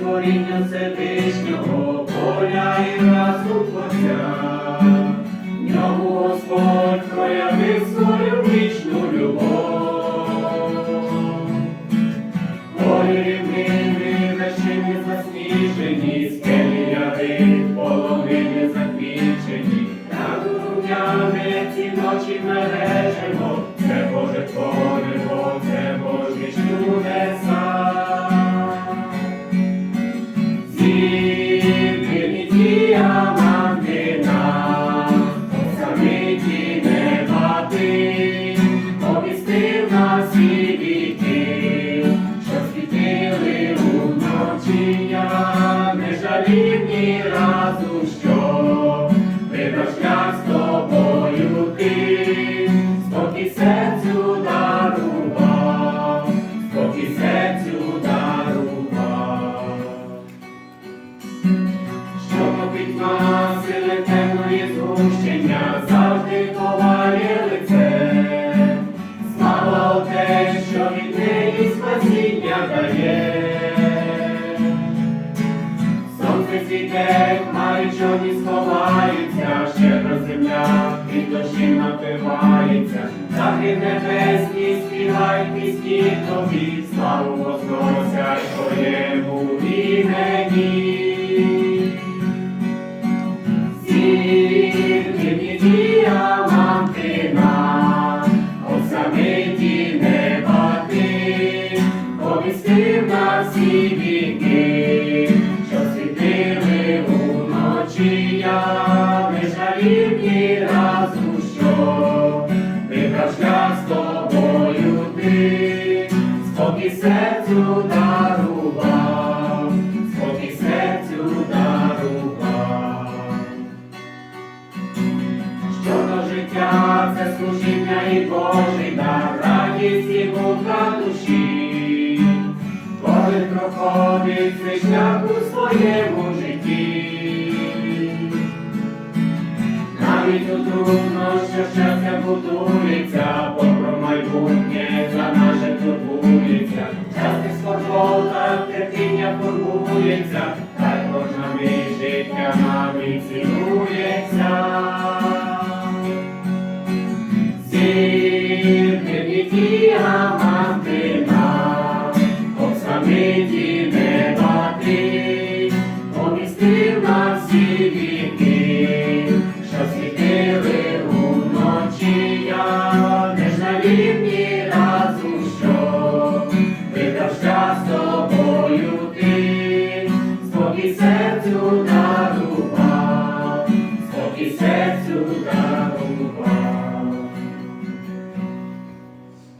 творіння Всевишнього, поля і разу Творця. В ньому Господь проявив свою вічну любов. Горі рівнини, вершини засніжені, скелі яри, полонини заквічені. На духовняне ці ночі мережимо, це Боже творимо, з тобою ти, спокій серцю дарував, спокій. Що нас сили темної завжди ховає лице. Слава Отець, що від неї спасіння дає. Сонце світе, хмари чорні сховаються, щедро дощі напивається. Захід небесні співай пісні тобі, славу возносять твоєму імені. Серцю дарував, спокій серцю дарував. Що до життя це служіння і Божий дар, радість і мука душі. Кожен проходить цей шлях у своєму житті. Навіть у трудно, що щастя формується, та й кожна мить життя нами цінується. Зірки діаманти нам, оксамиті неба ти, помістив на всі віки, що світили уночі я, quiser julgar o